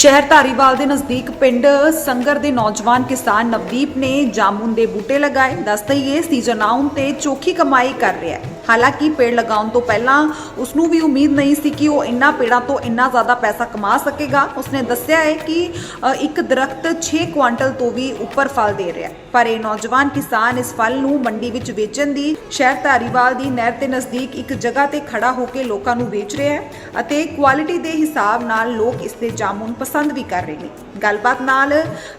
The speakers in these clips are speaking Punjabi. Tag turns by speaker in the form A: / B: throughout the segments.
A: ਸ਼ਹਿਰ ਧਾਰੀਵਾਲ ਦੇ ਨਜ਼ਦੀਕ ਪਿੰਡ ਸੰਗਰ ਦੇ ਨੌਜਵਾਨ ਕਿਸਾਨ ਨਵਦੀਪ ਨੇ ਜਾਮੁਨ ਦੇ ਬੂਟੇ ਲਗਾਏ। ਦੱਸ ਦਈਏ, ਸੀਜ਼ਨ ਆਉਣ ਤੇ ਚੋਖੀ ਕਮਾਈ ਕਰ ਰਿਹਾ ਹੈ। ਹਾਲਾਂਕਿ ਪੇੜ ਲਗਾਉਣ ਤੋਂ ਪਹਿਲਾਂ ਉਸ ਨੂੰ ਵੀ ਉਮੀਦ ਨਹੀਂ ਸੀ ਕਿ ਉਹ ਇੰਨਾ ਪੇੜਾਂ ਤੋਂ ਇੰਨਾ ਜ਼ਿਆਦਾ ਪੈਸਾ ਕਮਾ ਸਕੇਗਾ। ਉਸਨੇ ਦੱਸਿਆ ਹੈ ਕਿ ਇੱਕ ਦਰਖਤ 6 ਕੁਆਂਟਲ ਤੋਂ ਵੀ ਉੱਪਰ ਫਲ ਦੇ ਰਿਹਾ ਪਰ ਇਹ ਨੌਜਵਾਨ ਕਿਸਾਨ ਇਸ ਫਲ ਨੂੰ ਮੰਡੀ ਵਿੱਚ ਵੇਚਣ ਦੀ, ਸ਼ਹਿਰ ਧਾਰੀਵਾਲ ਦੀ ਨਹਿਰ ਦੇ ਨਜ਼ਦੀਕ ਇੱਕ ਜਗ੍ਹਾ ਤੇ ਖੜਾ ਹੋ ਕੇ ਲੋਕਾਂ ਨੂੰ ਵੇਚ ਰਿਹਾ ਹੈ ਅਤੇ ਕੁਆਲਿਟੀ ਦੇ ਹਿਸਾਬ ਨਾਲ ਲੋਕ ਇਸ ਦੇ ਜਾਮੁਨ ਪਸੰਦ ਵੀ ਕਰ ਰਹੇ ਨੇ। ਗੱਲਬਾਤ ਨਾਲ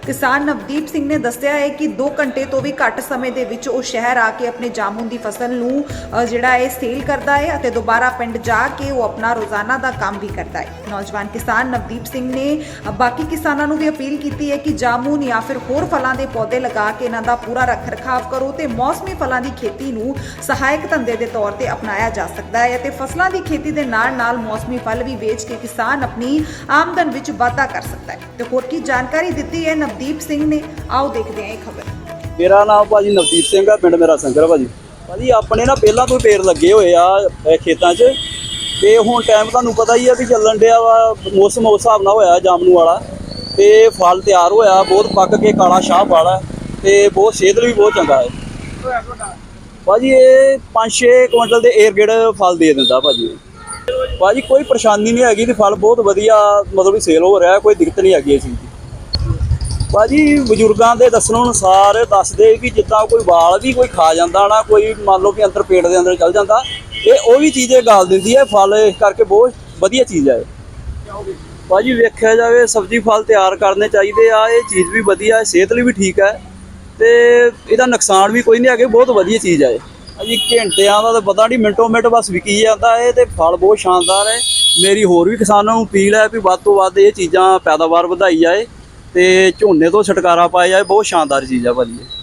A: ਕਿਸਾਨ ਨਵਦੀਪ ਸਿੰਘ ਨੇ ਦੱਸਿਆ ਹੈ ਕਿ 2 ਘੰਟੇ ਤੋਂ ਵੀ ਘੱਟ ਸਮੇਂ ਦੇ ਵਿੱਚ ਉਹ ਸ਼ਹਿਰ ਆ ਕੇ ਆਪਣੇ ਜਾਮੂਨ ਦੀ ਫਸਲ ਨੂੰ ਜਿਹੜਾ ਹੈ ਸੇਲ ਕਰਦਾ ਹੈ ਅਤੇ ਦੁਬਾਰਾ ਪਿੰਡ ਜਾ ਕੇ ਉਹ ਆਪਣਾ ਰੋਜ਼ਾਨਾ ਦਾ ਕੰਮ ਵੀ ਕਰਦਾ ਹੈ। ਨੌਜਵਾਨ ਕਿਸਾਨ ਨਵਦੀਪ ਸਿੰਘ ਨੇ ਬਾਕੀ ਕਿਸਾਨਾਂ ਨੂੰ ਵੀ ਅਪੀਲ ਕੀਤੀ ਹੈ ਕਿ ਜਾਮੁਨ ਜਾਂ ਫਿਰ ਹੋਰ ਫਲਾਂ ਦੇ ਪੌਦੇ ਲਗਾ ਕੇ ਇਹਨਾਂ ਦਾ ਪੂਰਾ ਰੱਖ ਰਖਾਵ ਕਰੋ ਤੇ ਮੌਸਮੀ ਫਲਾਂ ਦੀ ਖੇਤੀ ਨੂੰ ਸਹਾਇਕ ਧੰਦੇ ਦੇ ਤੌਰ ਤੇ ਅਪਣਾਇਆ ਜਾ ਸਕਦਾ ਹੈ ਅਤੇ ਫਸਲਾਂ ਦੀ ਖੇਤੀ ਦੇ ਨਾਲ ਨਾਲ ਮੌਸਮੀ ਫਲ ਵੀ ਵੇਚ ਕੇ ਕਿਸਾਨ ਆਪਣੀ ਆਮਦਨ ਵਿੱਚ ਵਾਧਾ ਕਰ ਸਕਦਾ ਹੈ। ਤੇ ਹੋਰ ਕੀ ਜਾਣਕਾਰੀ ਦਿੱਤੀ ਹੈ ਨਵਦੀਪ ਸਿੰਘ ਨੇ? ਆਓ ਦੇਖਦੇ ਹਾਂ ਇਹ ਖਬਰ।
B: ਮੇਰਾ ਨਾਮ ਭਾਜੀ ਨਵਦੀਪ ਸਿੰਘ ਆ, ਪਿੰਡ ਮੇਰਾ ਸੰਗਰ ਭਾਜੀ। ਭਾਜੀ, ਆਪਣੇ ਨਾ ਪਹਿਲਾਂ ਤੋਂ ਹੀ ਪੇੜ ਲੱਗੇ ਹੋਏ ਆ, ਇਹ ਖੇਤਾਂ 'ਚ। ਤੇ ਹੁਣ ਟਾਈਮ ਤੁਹਾਨੂੰ ਪਤਾ ਹੀ ਆ ਵੀ ਚੱਲਣ ਡਿਆ ਵਾ, ਮੌਸਮ ਉਸ ਹਿਸਾਬ ਨਾਲ ਹੋਇਆ ਜਾਮਨੂ ਵਾਲਾ। ਤੇ ਫਲ ਤਿਆਰ ਹੋਇਆ, ਬਹੁਤ ਪੱਕ ਕੇ ਕਾਲਾ ਸ਼ਾਹ ਵਾਲਾ ਤੇ ਬਹੁਤ ਸਿਹਤ ਲਈ ਵੀ ਬਹੁਤ ਚੰਗਾ ਹੈ। ਭਾਜੀ, ਇਹ 5-6 ਕੁਇੰਟਲ ਦੇ ਏਅਰਗੇਡ ਫਲ ਦੇ ਦਿੰਦਾ ਭਾਜੀ। ਭਾਜੀ, ਕੋਈ ਪਰੇਸ਼ਾਨੀ ਨਹੀਂ ਹੈਗੀ ਤੇ ਫਲ ਬਹੁਤ ਵਧੀਆ, ਮਤਲਬ ਕਿ ਸੇਲ ਹੋ ਰਿਹਾ, ਕੋਈ ਦਿੱਕਤ ਨਹੀਂ ਹੈਗੀ ਇਸ ਚੀਜ਼ ਦੀ ਭਾਜੀ, ਬਜ਼ੁਰਗਾਂ ਦੇ ਦੱਸਣ ਅਨੁਸਾਰ ਦੱਸਦੇ ਕਿ ਜਿੱਦਾਂ ਕੋਈ ਵਾਲ ਵੀ ਕੋਈ ਖਾ ਜਾਂਦਾ ਨਾ, ਕੋਈ ਮੰਨ ਲਓ ਕਿ ਅੰਦਰ ਪੇਟ ਦੇ ਅੰਦਰ ਚਲ ਜਾਂਦਾ ਇਹ ਉਹ ਵੀ ਚੀਜ਼ ਇਹ ਗਾਲ ਦਿੰਦੀ ਹੈ, ਫਲ ਇਸ ਕਰਕੇ ਬਹੁਤ ਵਧੀਆ ਚੀਜ਼ ਹੈ ਇਹ। ਭਾਜੀ, ਵੇਖਿਆ ਜਾਵੇ, ਸਬਜ਼ੀ ਫਲ ਤਿਆਰ ਕਰਨੇ ਚਾਹੀਦੇ ਆ, ਇਹ ਚੀਜ਼ ਵੀ ਵਧੀਆ ਹੈ ਸਿਹਤ ਲਈ ਵੀ ਠੀਕ ਹੈ, ਤੇ ਇਹਦਾ ਨੁਕਸਾਨ ਵੀ ਕੋਈ ਨਹੀਂ ਹੈਗੇ ਬਹੁਤ ਵਧੀਆ ਚੀਜ਼ ਹੈ ਇਹ। ਭਾਜੀ ਘੰਟਿਆਂ ਦਾ ਤਾਂ ਪਤਾ ਨਹੀਂ, ਮਿੰਟੋ ਮਿੰਟ ਬਸ ਵਿਕੀ ਜਾਂਦਾ ਹੈ ਤੇ ਫਲ ਬਹੁਤ ਸ਼ਾਨਦਾਰ ਹੈ ਮੇਰੀ ਹੋਰ ਵੀ ਕਿਸਾਨਾਂ ਨੂੰ ਅਪੀਲ ਹੈ ਵੀ ਵੱਧ ਤੋਂ ਵੱਧ ਇਹ ਚੀਜ਼ਾਂ ਪੈਦਾਵਾਰ ਵਧਾਈ ਜਾਏ ਤੇ ਝੋਨੇ ਤੋਂ ਛੁਟਕਾਰਾ ਪਾਇਆ ਜਾਏ, ਬਹੁਤ ਸ਼ਾਨਦਾਰ ਚੀਜ਼ ਆ ਭਾਜੀ ਇਹ।